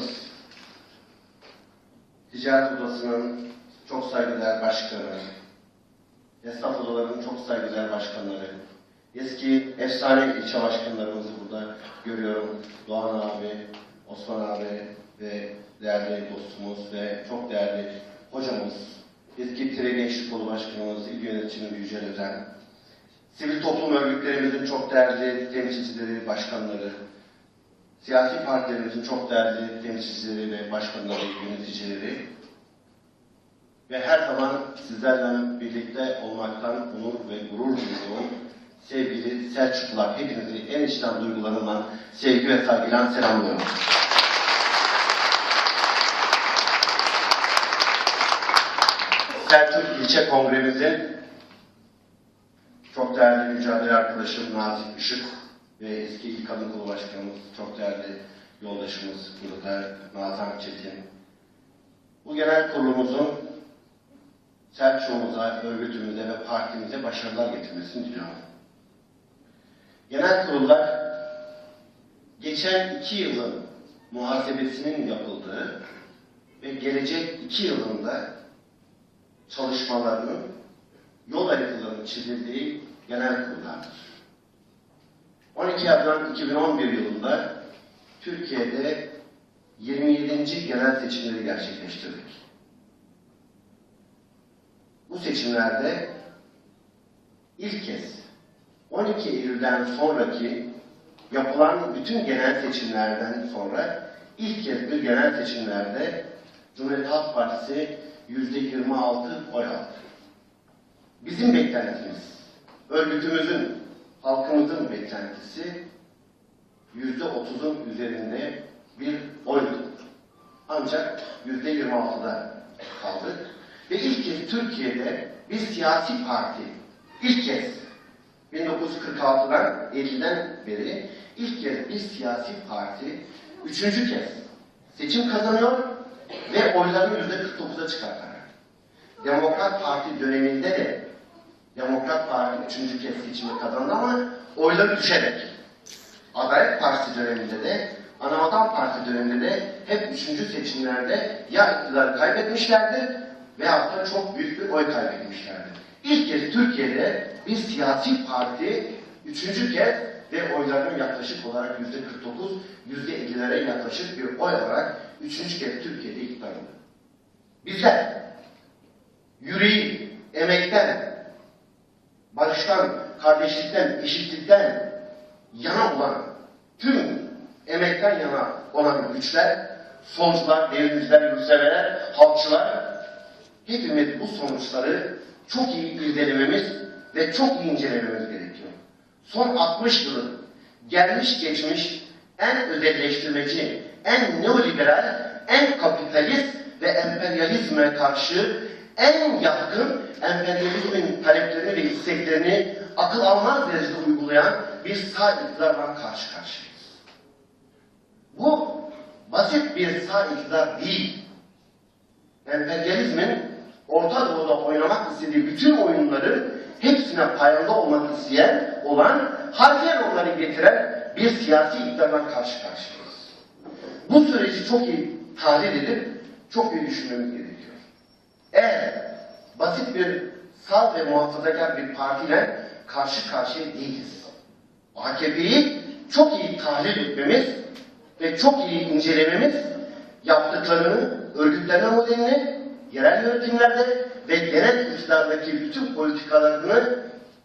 Başkanımız, Ticaret Odası'nın çok saygıdeğer başkanı, esnaf odalarının çok saygıdeğer başkanları, eski efsane ilçe başkanlarımızı burada görüyorum. Doğan abi, Osman abi ve değerli dostumuz ve çok değerli hocamız, eski Tire Gençlik Kolu Başkanımız, İl Yöneticimiz Yücel Özen, sivil toplum örgütlerimizin çok değerli temsilcileri, başkanları, siyasi partilerimizin çok değerli temsilcileri ve başkanları, yöneticileri ve her zaman sizlerle birlikte olmaktan onur ve gurur duyduğum sevgili Selçuklular, hepinizi en içten duygularımla sevgi ve saygıyla selamlıyorum. Selçuk İlçe Kongremizin çok değerli mücadele arkadaşım Nazik Işık ve eski Kadın Kolu Başkanımız, çok değerli yoldaşımız Yıldır Nazan Çetin. Bu genel kurulumuzun Selçuk'umuza, örgütümüze ve partimize başarılar getirmesini diliyorum. Genel kurullar geçen iki yılın muhasebesinin yapıldığı ve gelecek iki yılında çalışmalarının yol haritalarının çizildiği genel kurullardır. 12 Haziran 2011 yılında Türkiye'de 27. genel seçimleri gerçekleştirdik. Bu seçimlerde ilk kez 12 Eylül'den sonraki yapılan bütün genel seçimlerden sonra ilk kez bir genel seçimlerde Cumhuriyet Halk Partisi %26 oy aldı. Bizim beklentimiz, örgütümüzün, halkımızın beklentisi yüzde otuzun üzerinde bir oydu. Ancak yüzde yirmi altıda kaldık. Ve ilk kez Türkiye'de bir siyasi parti, ilk kez 1946'dan 50'den beri ilk kez bir siyasi parti üçüncü kez seçim kazanıyor ve oylarını yüzde 49'a çıkartarak. Demokrat Parti döneminde de Demokrat Parti üçüncü kez seçimi kazandı ama oyları düşerek. Adalet Partisi döneminde de Anavatan Parti döneminde de hep üçüncü seçimlerde ya iktidarı kaybetmişlerdir veyahut da çok büyük bir oy kaybetmişlerdir. İlk kez Türkiye'de bir siyasi parti üçüncü kez ve oylarının yaklaşık olarak yüzde 49, yüzde 50'lere yaklaşık bir oy olarak üçüncü kez Türkiye'de iktidar oldu. Bizler yüreği, emekten, barıştan, kardeşlikten, eşitlikten yana olan tüm emekten yana olan güçler, solcular, devrimciler, yurtseverler, halkçılar hepimiz bu sonuçları çok iyi irdelememiz ve çok iyi incelememiz gerekiyor. Son 60 yılın gelmiş geçmiş en özelleştirmeci, en neoliberal, en kapitalist ve emperyalizme karşı en yatkın emperyalizmin taleplerini ve isteklerini akıl almaz derecede uygulayan bir sağ iktidarla karşı karşıyayız. Bu basit bir sağ iktidar değil. Emperyalizmin Orta Doğu'da oynamak istediği bütün oyunları hepsine payında olmak isteyen olan harfiyen onları getiren bir siyasi iktidarla karşı karşıyayız. Bu süreci çok iyi tahlil edip çok iyi düşünmemiz gerekiyor. Eğer basit bir sağ ve muhafazakar bir partiyle karşı karşıya değiliz. AKP'yi çok iyi tahlil etmemiz ve çok iyi incelememiz yaptıklarını, örgütlenme modelini yerel yönetimlerde ve genel iktidardaki bütün politikalarını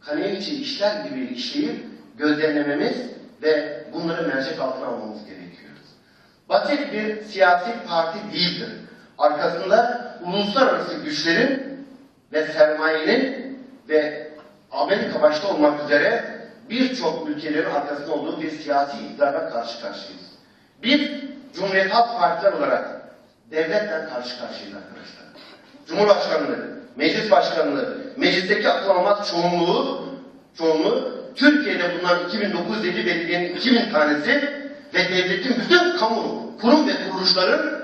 kaneye içi işler gibi işleyip gözlemlememiz ve bunları mercek altına almamız gerekiyor. Basit bir siyasi parti değildir. Arkasında uluslararası güçlerin ve sermayenin ve Amerika başta olmak üzere birçok ülkelerin arkasında olduğu bir siyasi iktidarla karşı karşıyayız. Biz Cumhuriyet Halk Partiler olarak devletle karşı karşıyayız arkadaşlar. Cumhurbaşkanlığı, meclis başkanlığı, meclisteki akıl almaz çoğunluğu, çoğunluğu Türkiye'de bulunan 2950 belediyenin 2000 tanesi ve devletin bütün kamu, kurum ve kuruluşların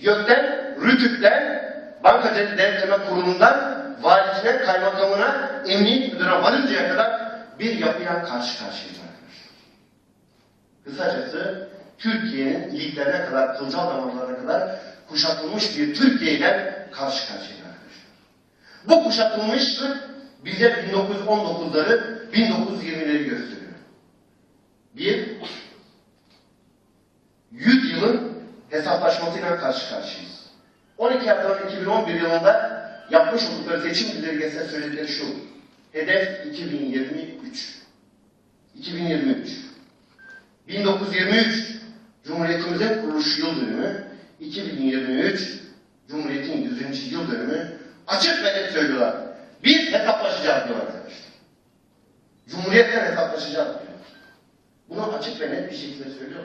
YÖK'ten, RÜTÜK'ten, Bankacılık Denetleme Kurumu'ndan valisine, kaymakamına, emniyet müdürüne varıncaya kadar bir yapıya karşı karşıyayız arkadaşlar. Kısacası Türkiye'nin iliklerine kadar, kılcal damarlarına kadar kuşatılmış bir Türkiye ile karşı karşıyayız arkadaşlar. Bu kuşatılmışlık bize 1919'ları, 1920'leri gösteriyor. Bir, 100 yılın hesaplaşmasıyla karşı karşıyayız. 12 Haziran 2011 yılında yapmış oldukları seçim bildirgesine söyledikleri şu. Hedef 2023. 2023. 1923 Cumhuriyetimizin kuruluş yıl dönümü. 2023 Cumhuriyetin 100. yıl dönümü. Açık ve net söylüyorlar. Biz hesaplaşacağız diyor arkadaşlar. Cumhuriyetle hesaplaşacağız diyor. Bunu açık ve net bir şekilde söylüyor.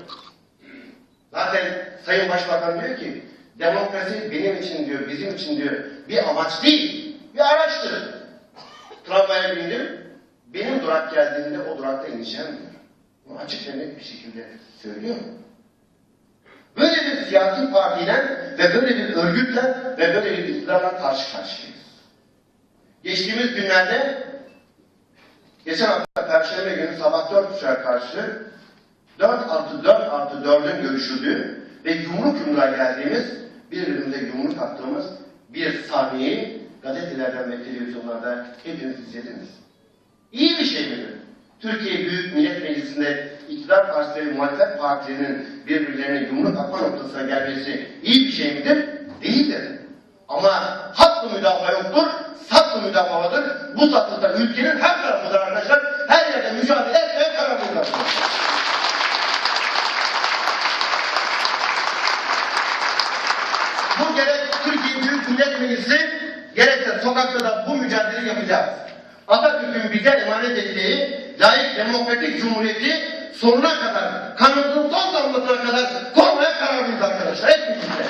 Zaten Sayın Başbakan diyor ki demokrasi benim için diyor, bizim için diyor bir amaç değil, bir araçtır. Tramvaya bindim, benim durak geldiğinde o durakta ineceğim diyor. Bunu açık ve net bir şekilde söylüyor. Böyle bir siyasi partiyle ve böyle bir örgütle ve böyle bir iktidarla karşı karşıyayız. Geçtiğimiz günlerde geçen hafta Perşembe günü sabah 4.30'a karşı 4 artı 4 artı 4'ün görüşüldüğü ve yumruk yumruğa geldiğimiz, birbirimize yumruk attığımız bir sahneyi gazetelerden ve televizyonlarda hepiniz izlediniz. İyi bir şey midir? Türkiye Büyük Millet Meclisi'nde iktidar partisi ve muhalefet partilerinin birbirlerine yumruk atma noktasına gelmesi iyi bir şey midir? Değildir. Ama hakkı müdafaa yoktur, saklı müdafaa vardır. Bu saklıda ülkenin her tarafıdır arkadaşlar. Her yerde mücadele etmeye kararlıdır. Bu gerek Türkiye Büyük Millet Meclisi gerekse sokakta da bu mücadeleyi yapacağız. Atatürk'ün bize emanet ettiği layık demokratik cumhuriyeti sonuna kadar, kanımızın son damlasına kadar korumaya kararlıyız arkadaşlar. Hep birlikte.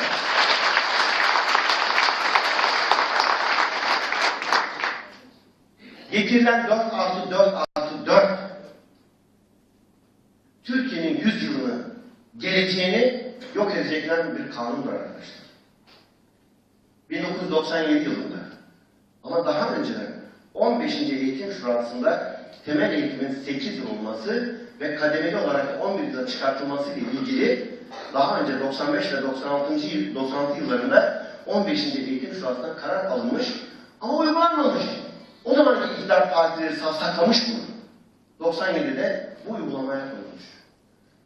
Getirilen 4 artı 4 artı 4 Türkiye'nin 100 yılını, geleceğini yok edecekler bir kanundur arkadaşlar. 1997 yılında ama daha önceden 15. Eğitim Şurası'nda temel eğitimin 8 yıl olması ve kademeli olarak 11 yıla çıkartılması ile ilgili daha önce 95 ve 96. yıl, 96 yıllarında 15. Eğitim Şurası'ndan karar alınmış ama uygulanmamış. O zamanki iktidar partileri saklamış bunu. 97'de bu uygulamaya konulmuş.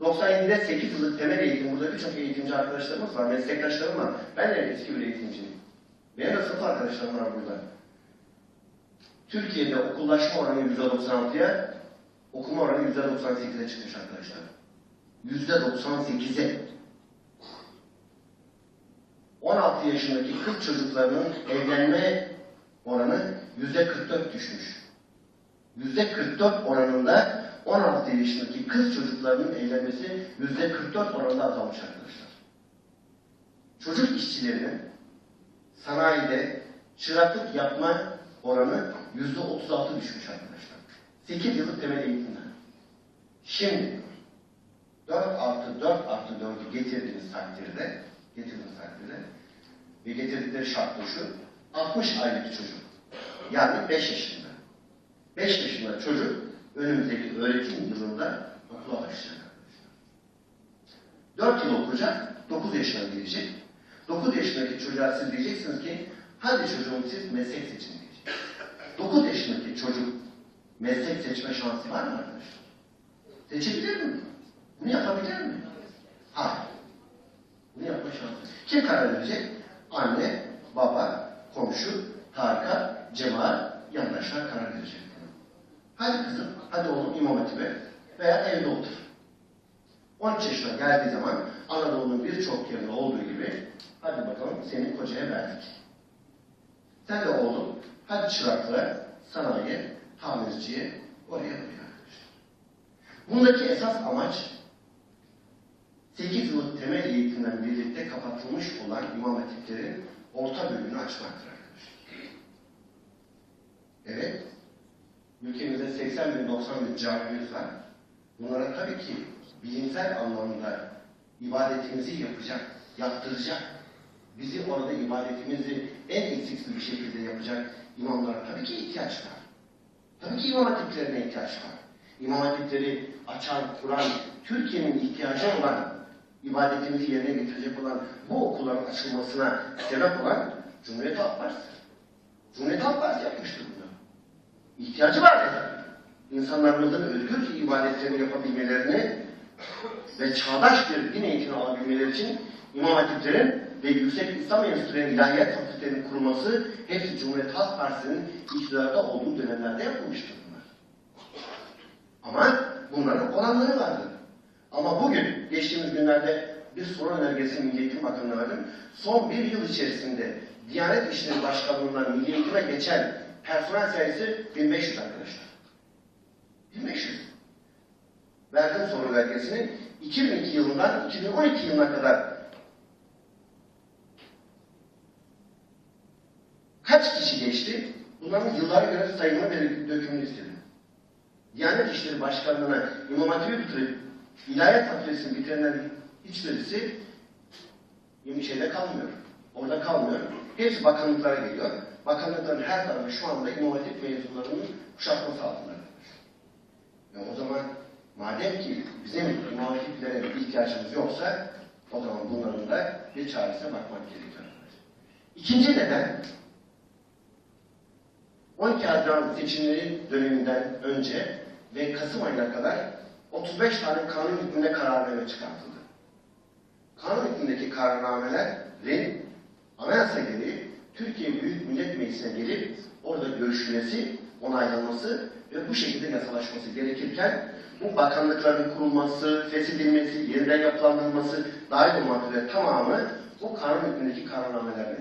97'de 8 yıllık temel eğitim, burada birçok eğitimci arkadaşlarımız var, meslektaşlarım var. Ben de eski bir eğitimciyim. Benim de sınıf arkadaşlarım var burada. Türkiye'de okullaşma oranı %96'ya, okuma oranı %98'e çıkmış arkadaşlar. %98'e. 16 yaşındaki kız çocuklarının evlenme oranı %44 düşmüş. %44 oranında 16 yaşındaki kız çocuklarının evlenmesi %44 oranında azalmış arkadaşlar. Çocuk işçilerinin sanayide çıraklık yapma oranı yüzde 36 düşmüş arkadaşlar. 8 yıllık temel eğitimden. Şimdi 4 artı 4 artı 4'ü getirdiğiniz takdirde getirdiğiniz takdirde ve getirdikleri şart da şu 60 aylık çocuk yani 5 yaşında 5 yaşında çocuk önümüzdeki öğretim yılında okula başlayacak arkadaşlar. 4 yıl okuyacak, 9 yaşına gelecek. 9 yaşındaki çocuğa siz diyeceksiniz ki hadi çocuğum siz meslek seçin diyecek. 9 yaşındaki çocuk meslek seçme şansı var mı arkadaşlar? Seçebilir mi? Bunu yapabilir mi? Hayır. Bunu yapma şansı. Kim karar verecek? Anne, baba, komşu, tarika, cemaat, yandaşlar karar verecek. Hadi kızım, hadi oğlum imam hatibe veya evde otur. 13 yaşına geldiği zaman Anadolu'nun birçok yerinde olduğu gibi hadi bakalım seni kocaya verdik. Sen de oğlum hadi çıraklığa, sanayi, tamirciye oraya buraya. Bundaki esas amaç 8 yıllık temel eğitimden birlikte kapatılmış olan imam hatiplerin orta bölümünü açmaktır arkadaşlar. Evet, ülkemizde 80 bin 90 bin camimiz var. Bunlara tabii ki bilimsel anlamda ibadetimizi yapacak, yaptıracak, bizi orada ibadetimizi en eksiksiz bir şekilde yapacak imamlara tabii ki ihtiyaç var. Tabii ki imam hatiplerine ihtiyaç var. İmam hatipleri açan, kuran, Türkiye'nin ihtiyacı olan ibadetimizi yerine getirecek olan bu okulların açılmasına sebep olan Cumhuriyet Halk Partisi. Cumhuriyet Halk Partisi yapmıştır bunu. İhtiyacı var dedi. İnsanlarımızın özgürce ibadetlerini yapabilmelerini ve çağdaş bir din eğitimi alabilmeleri için İmam Hatiplerin ve Yüksek İslam Enstitülerinin ilahiyat fakültelerinin kurulması hepsi Cumhuriyet Halk Partisi'nin iktidarda olduğu dönemlerde yapılmıştır bunlar. Ama bunların olanları vardı. Ama bugün, geçtiğimiz günlerde bir soru önergesi Milli Eğitim Bakanı'na verdim. Son bir yıl içerisinde Diyanet İşleri Başkanlığı'ndan Milli Eğitim'e geçen personel sayısı 1500 arkadaşlar. 1500. Verdim soru belgesini. 2002 yılından 2012 yılına kadar kaç kişi geçti? Bunların yıllara göre sayımını ve dökümünü istedim. Diyanet İşleri Başkanlığı'na İmam Hatip'i bitirip İlahiyat Fakültesini bitirenlerin hiçbirisi şeyde kalmıyor. Orada kalmıyor. Hepsi bakanlıklara geliyor. Bakanlıkların her tarafı şu anda İmam Hatip mezunlarının kuşatması altında. Ya o zaman madem ki bizim bir ihtiyacımız yoksa o zaman bunların da bir çaresine bakmak gerekiyor. İkinci neden 12 Haziran seçimleri döneminden önce ve Kasım ayına kadar 35 tane kanun hükmünde kararname çıkartıldı. Kanun hükmündeki kararnamelerin anayasa gereği Türkiye Büyük Millet Meclisi'ne gelip orada görüşülmesi, onaylanması ve bu şekilde yasalaşması gerekirken bu bakanlıkların kurulması, feshedilmesi, yeniden yapılandırılması dahil olmak üzere tamamı bu kanun hükmündeki kararnamelerle.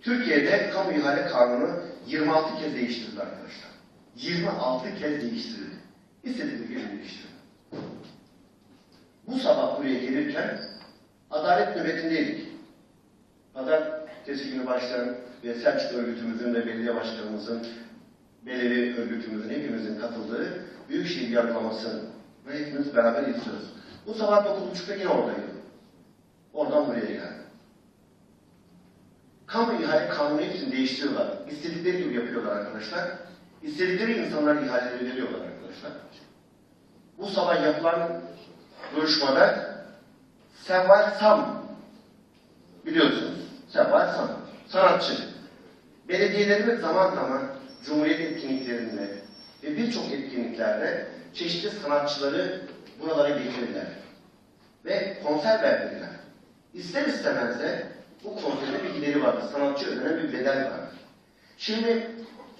Türkiye'de kamu ihale kanunu 26 kez değiştirildi arkadaşlar. 26 kez değiştirildi. İstediğimiz gibi değiştirildi. Bu sabah buraya gelirken adalet nöbetindeydik. Pazartesi günü başlayan ve Selçuk örgütümüzün ve belediye başkanımızın, belediye örgütümüzün hepimizin katıldığı Büyükşehir yargılamasını ve hepimiz beraber izliyoruz. Bu sabah 9.30'da yine oradaydım. Oradan buraya geldim. Kamu ihale kanunu hepsini değiştiriyorlar. İstedikleri gibi yapıyorlar arkadaşlar. İstedikleri insanlar ihaleleri veriyorlar arkadaşlar. Bu sabah yapılan duruşmada Seval Sam biliyorsunuz. Seval Sam. Sanatçı. Belediyelerimiz zaman zaman Cumhuriyet etkinliklerinde ve birçok etkinliklerde çeşitli sanatçıları buralara getirirler. Ve konser verdiler. İster istemez de bu konserin bir gideri vardır. Sanatçı ödenen bir bedel vardır. Şimdi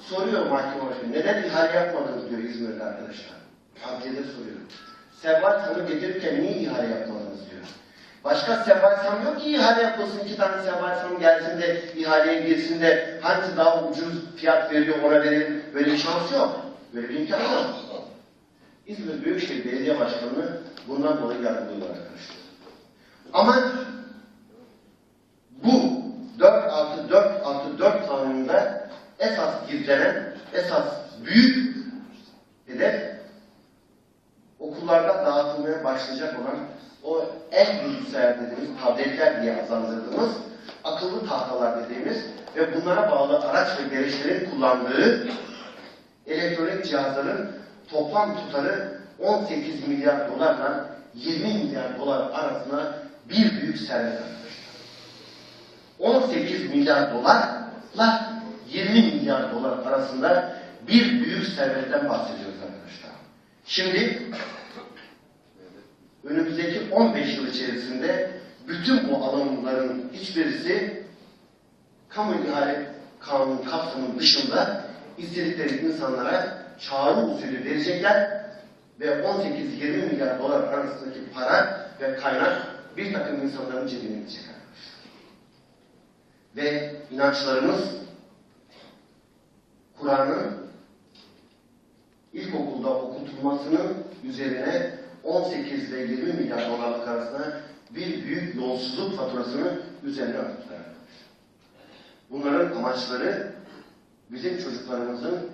soruyor mahkeme başkanı, neden ihale yapmadınız diyor İzmir'de arkadaşlar. Adliyede soruyor. Seval Sam'ı getirirken niye ihale yapmadınız diyor. Başka Seval Sam yok ki ihale yapılsın. iki tane Seval Sam gelsin de ihaleye girsin de hangisi daha ucuz fiyat veriyor ona verelim. Böyle bir şans yok. Böyle bir imkan yok. İzmir Büyükşehir Belediye Başkanı'nı bundan dolayı yargılıyorlar arkadaşlar. Ama bu 46464 kanununda esas gizlenen, esas büyük hedef okullarda dağıtılmaya başlayacak olan o el bilgisayar dediğimiz tabletler diye adlandırdığımız akıllı tahtalar dediğimiz ve bunlara bağlı araç ve gereçlerin kullandığı elektronik cihazların toplam tutarı 18 milyar dolarla 20 milyar dolar arasında bir büyük servet arkadaşlar. 18 milyar dolarla 20 milyar dolar arasında bir büyük servetten bahsediyoruz arkadaşlar. Şimdi önümüzdeki 15 yıl içerisinde bütün bu alanların hiçbirisi kamu ihale kanunu kapsamının dışında istedikleri insanlara çağrı usulü verecekler ve 18-20 milyar dolar arasındaki para ve kaynak bir takım insanların cebine gidecek. Ve inançlarımız Kur'an'ın ilkokulda okutulmasının üzerine 18 ile 20 milyar dolarlık arasında bir büyük yolsuzluk faturasını üzerine örttüler. Bunların amaçları bizim çocuklarımızın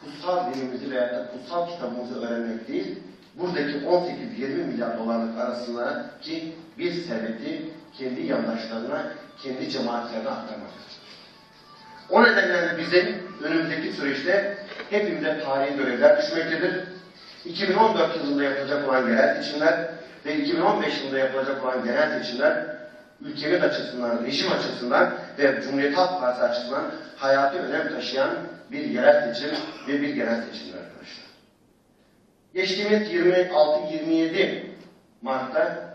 kutsal dinimizi veya kutsal kitabımızı öğrenmek değil, buradaki 18-20 milyar dolarlık arasındaki bir serveti kendi yandaşlarına, kendi cemaatlerine aktarmaktır. O nedenle bizim önümüzdeki süreçte hepimize tarihi görevler düşmektedir. 2014 yılında yapılacak olan yerel seçimler ve 2015 yılında yapılacak olan genel seçimler ülkemiz açısından, rejim açısından ve Cumhuriyet Halk Partisi açısından hayati önem taşıyan bir yerel seçim ve bir genel seçimdir arkadaşlar. Geçtiğimiz 26-27 Mart'ta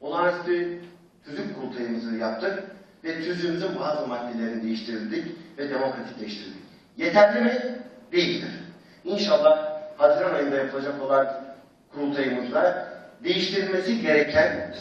olağanüstü tüzük kurultayımızı yaptık ve tüzüğümüzün bazı maddelerini değiştirdik ve demokratikleştirdik. Yeterli mi? Değildir. İnşallah Haziran ayında yapılacak olan kurultayımızda değiştirilmesi gereken,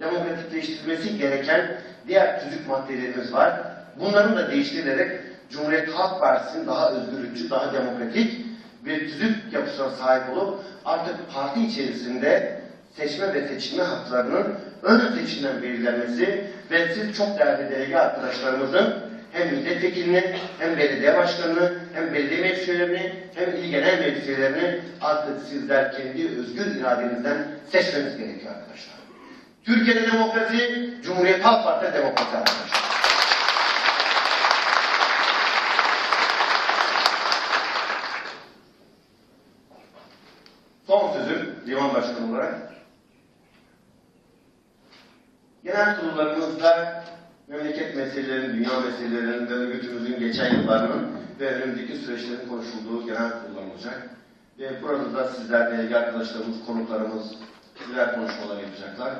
demokratikleştirilmesi gereken diğer tüzük maddelerimiz var. Bunların da değiştirilerek Cumhuriyet Halk Partisi'nin daha özgürlükçü, daha demokratik bir tüzük yapısına sahip olup artık parti içerisinde seçme ve seçilme haklarının ön seçimden belirlenmesi ve siz çok değerli delege arkadaşlarımızın hem milletvekilini, hem belediye başkanını, hem belediye meclislerini, hem il genel meclislerini artık sizler kendi özgür iradenizden seçmeniz gerekiyor arkadaşlar. Türkiye'de demokrasi, Cumhuriyet Halk Partisi demokrasi arkadaşlar. Son sözüm divan başkanı olarak. Genel kurullarımızda memleket meselelerini, dünya meselelerini ve örgütümüzün geçen yıllarının ve önümüzdeki süreçlerin konuşulduğu genel kurullar olacak. Ve burada da sizler değerli arkadaşlarımız, konuklarımız güzel konuşmalar yapacaklar.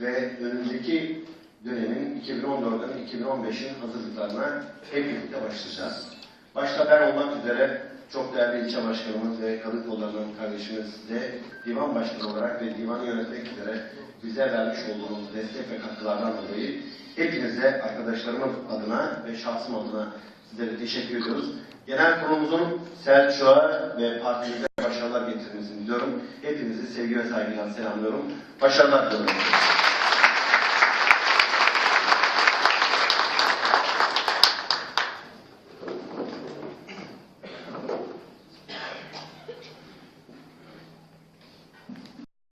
Ve önümüzdeki dönemin 2014'ün 2015'in hazırlıklarına hep birlikte başlayacağız. Başta ben olmak üzere çok değerli ilçe başkanımız ve kadın kollarının kardeşimiz de divan başkanı olarak ve divanı yönetmek üzere bize vermiş olduğunuz destek ve katkılardan dolayı hepinize arkadaşlarımız adına ve şahsım adına sizlere teşekkür ediyoruz. Genel kurulumuzun Selçuk'a ve partimize başarılar getirmesini diliyorum. Hepinizi sevgi ve saygıyla selamlıyorum. Başarılar diliyorum.